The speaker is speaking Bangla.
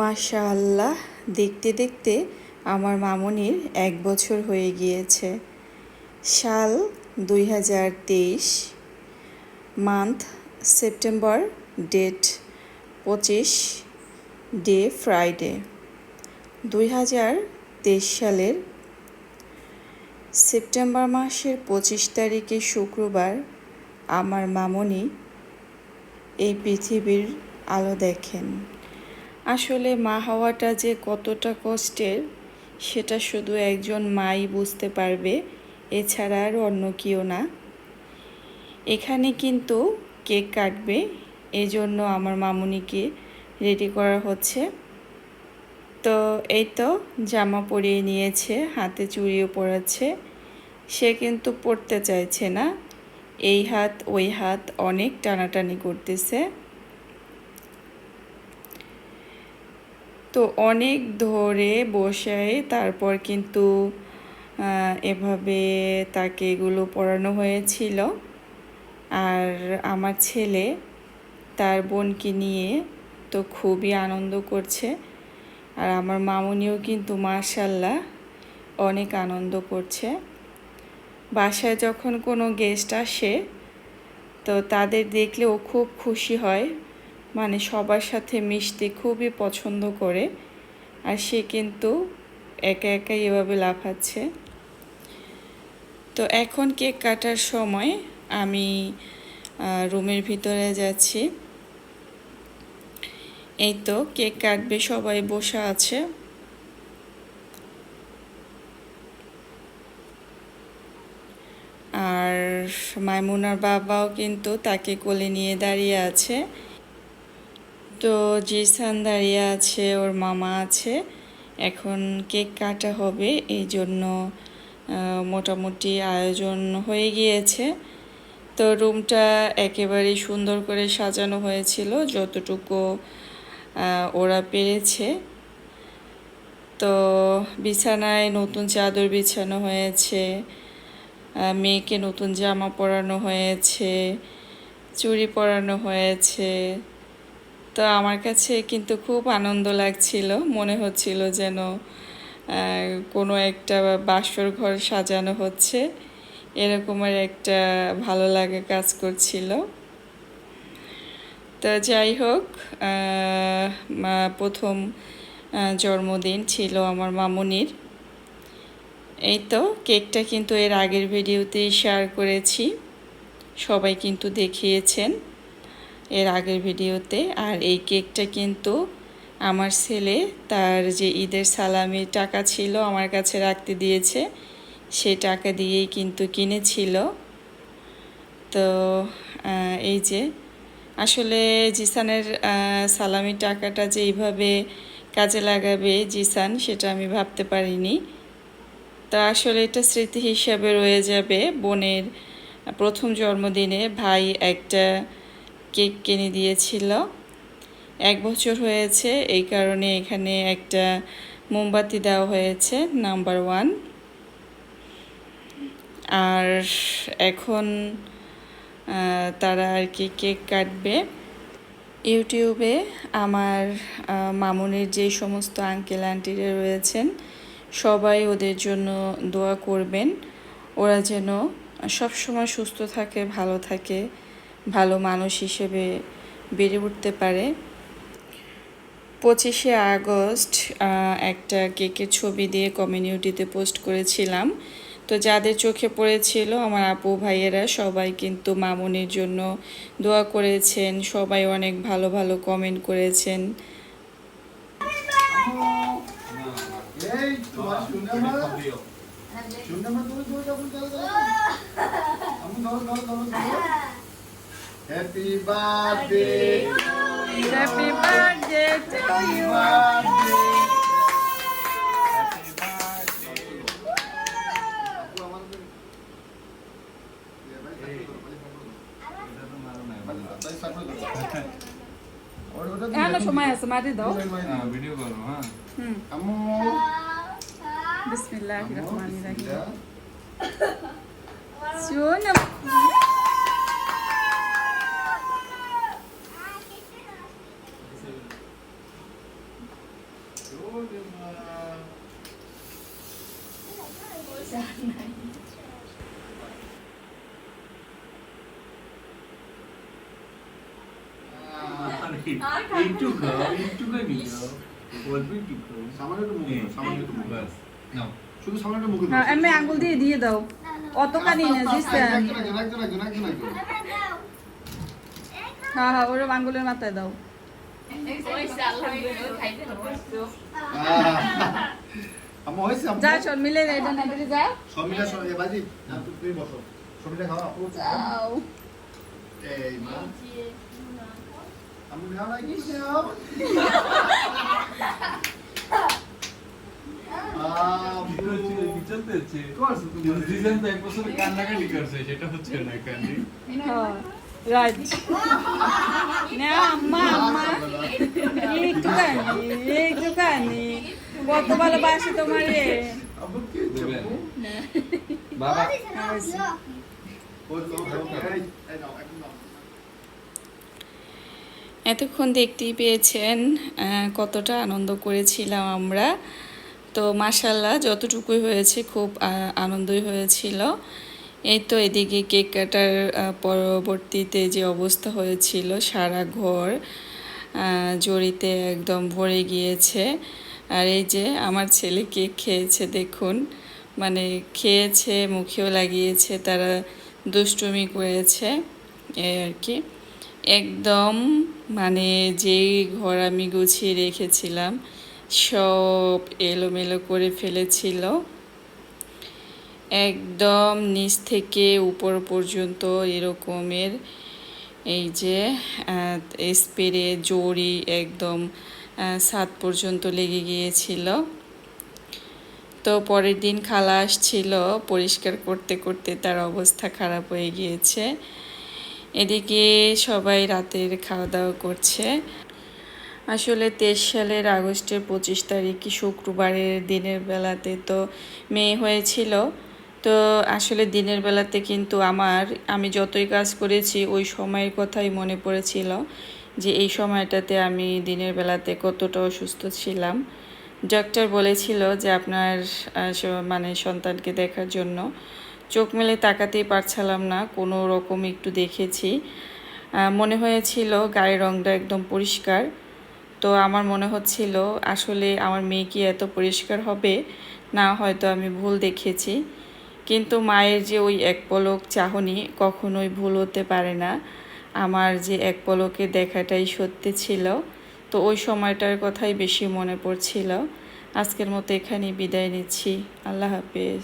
মাশাআল্লাহ, দেখতে দেখতে আমার মামনির এক বছর হয়ে গিয়েছে। সাল দুই হাজার তেইশ মান্থ সেপ্টেম্বর ডেট পঁচিশ ডে ফ্রাইডে দুই হাজার তেইশ সালের সেপ্টেম্বর মাসের পঁচিশ তারিখে শুক্রবার আমার মামনি এই পৃথিবীর আলো দেখেন। আসলে মা হওয়াটা যে কতটা কষ্টের, সেটা শুধু একজন মাই বুঝতে পারবে, এছাড়া আর অন্য কেউ না। এখানে কিন্তু কেক কাটবে এই জন্য আমার মামুনিকে রেডি করা হচ্ছে। তো এই তো জামা পরিয়ে নিয়েছে, হাতে চুড়িও পরাচ্ছে। সে কিন্তু পড়তে চাইছে না, এই হাত ওই হাত অনেক টানাটানি করতেছে। তো অনেক ধরে বসায় তারপর কিন্তু এভাবে তাকে এগুলো পড়ানো হয়েছিল। আর আমার ছেলে তার বোনকে নিয়ে তো খুবই আনন্দ করছে। আর আমার মামুনিও কিন্তু মার্শাল্লাহ অনেক আনন্দ করছে। বাসায় যখন কোনো গেস্ট আসে, তো তাদের দেখলে ও খুব খুশি হয়। মানে সবার সাথে মিশতে খুবই পছন্দ করে। আর সে কিন্তু একা একাই এভাবে লাফাচ্ছে। তো এখন কেক কাটার সময় আমি রুমের ভিতরে যাচ্ছি। এই তো কেক কাটবে, সবাই বসে আছে। আর মাইমুনার বাবাও কিন্তু তাকে কোলে নিয়ে দাঁড়িয়ে আছে। তো জিসান দাঁড়িয়ে আছে, ওর মামা আছে। এখন কেক কাটা হবে, এই জন্য মোটামুটি আয়োজন হয়ে গিয়েছে। তো রুমটা একেবারেই সুন্দর করে সাজানো হয়েছিল, যতটুকু ওরা পেরেছে। তো বিছানায় নতুন চাদর বিছানো হয়েছে মেয়েকে নতুন জামা পরানো হয়েছে, চুড়ি পরানো হয়েছে। তো আমার কাছে কিন্তু খুব আনন্দ লাগছিল। মনে হচ্ছিল যেন কোনো একটা বাসর ঘর সাজানো হচ্ছে। এরকমের একটা ভালো লাগে কাজ করছিল। তো যাই হোক প্রথম জন্মদিন ছিল আমার মামুনির। এই তো, কেকটা কিন্তু এর আগের ভিডিওতেই শেয়ার করেছি। সবাই কিন্তু দেখিয়েছেন। এর আগের ভিডিওতে। আর এই কেকটা কিন্তু আমার ছেলে তার যে ঈদের সালামির টাকা ছিল আমার কাছে রাখতে দিয়েছে। সে টাকা দিয়েই কিন্তু কিনেছিল। তো এই যে, আসলে জিসানের সালামির টাকাটা যে এইভাবে কাজে লাগাবে জিসান, সেটা আমি ভাবতে পারিনি। তো আসলে এটা স্মৃতি হিসাবে রয়ে যাবে বোনের প্রথম জন্মদিনে ভাই একটা কেক কিনে দিয়েছিল। এক বছর হয়েছে, এই কারণে এখানে একটা মোমবাতি দেওয়া হয়েছে, নাম্বার ওয়ান। আর এখন তারা আর কি কেক কাটবে। ইউটিউবে আমার মামুনির যে সমস্ত আঙ্কেল, আন্টিরা রয়েছেন, সবাই ওদের জন্য দোয়া করবেন। ওরা যেন সবসময় সুস্থ থাকে, ভালো থাকে। ভালো মানুষ হিসেবে বেড়ে উঠতে পারে। পঁচিশে আগস্ট একটা কেকের ছবি দিয়ে কমিউনিটিতে পোস্ট করেছিলাম। তো যাদের চোখে পড়েছিল, আমার আপু ভাইয়েরা সবাই কিন্তু মামুনির জন্য দোয়া করেছেন, সবাই অনেক ভালো ভালো কমেন্ট করেছেন। Happy birthday. Happy birthday to you. এখনও সময় আছে মারি দাও ভিডিও করো হ্যাঁ হুম আম্মু বিসমিল্লাহ রহমান রাহিম এটা একটু হ্যাঁ এমনি আঙ্গুল দিয়ে দিয়ে দাও অতখানি না আস্তে আস্তে দিচ্ছেন একজন, একজন, একজন, একজন, একজন, একজন। হ্যাঁ হ্যাঁ ওরম আঙ্গুলের মাথায় দাও আম্মা হয়েছে, আম্মা? যা চল মিলে এটা না। যা বাজি, না, তুমি বসো। খাওয়া, ও, যাও। এই মা। না, কান্নাকাটি করছে সেটা হচ্ছে না কান্দি। হ্যাঁ। রাজ না আম্মা আম্মা একটুখানি একটুখানি কত ভালোবাসে তোমারে? বাবা নাও। এতক্ষণ দেখতেই পেয়েছেন কতটা আনন্দ করেছিলাম আমরা তো মাসাল্লাহ যতটুকুই হয়েছে খুব আনন্দই হয়েছিল এই তো এদিকে কেক কাটার পরবর্তীতে যে অবস্থা হয়েছিল, সারা ঘর জড়িতে একদম ভরে গিয়েছে। আর এই যে আমার ছেলে কেক খেয়েছে, দেখুন মানে খেয়েছে, মুখেও লাগিয়েছে, তারা দুষ্টুমি করেছে এই আর কি। একদম মানে যেই ঘর আমি গুছিয়ে রেখেছিলাম, সব এলোমেলো করে ফেলেছিল। একদম নিচ থেকে উপর পর্যন্ত এরকমের এই যে স্প্রে, জড়ি একদম সাত পর্যন্ত লেগে গিয়েছিল। তো পরের দিন খালা আসছিল, পরিষ্কার করতে করতে তার অবস্থা খারাপ হয়ে গিয়েছে। এদিকে সবাই রাতের খাওয়া দাওয়া করছে। আসলে তেইশ সালের আগস্টের পঁচিশ তারিখ শুক্রবারের দিনের বেলাতে তো মেয়ে হয়েছিল। তো আসলে দিনের বেলাতে কিন্তু আমার, আমি যতই কাজ করেছি, ওই সময়ের কথাই মনে পড়েছিল যে এই সময়টাতে আমি দিনের বেলাতে কতটা অসুস্থ ছিলাম। ডক্টর বলেছিল যে আপনার মানে সন্তানকে দেখার জন্য চোখ মেলে তাকাতেই পারছিলাম না, কোনো রকম একটু দেখেছি। মনে হয়েছিল গায়ের রংটা একদম পরিষ্কার। তো আমার মনে হচ্ছিল আসলে আমার মেয়ে কি এত পরিষ্কার হবে? না, হয়তো আমি ভুল দেখেছি। কিন্তু মায়ের যে ওই এক পলক চাহনি কখনোই ভুল হতে পারে না। আমার যে এক পলকে দেখাটাই সত্যি ছিল, তো ওই সময়টার কথাই বেশি মনে পড়ছিল। আজকের মতো এখানেই বিদায় নিচ্ছি। আল্লাহ হাফেজ।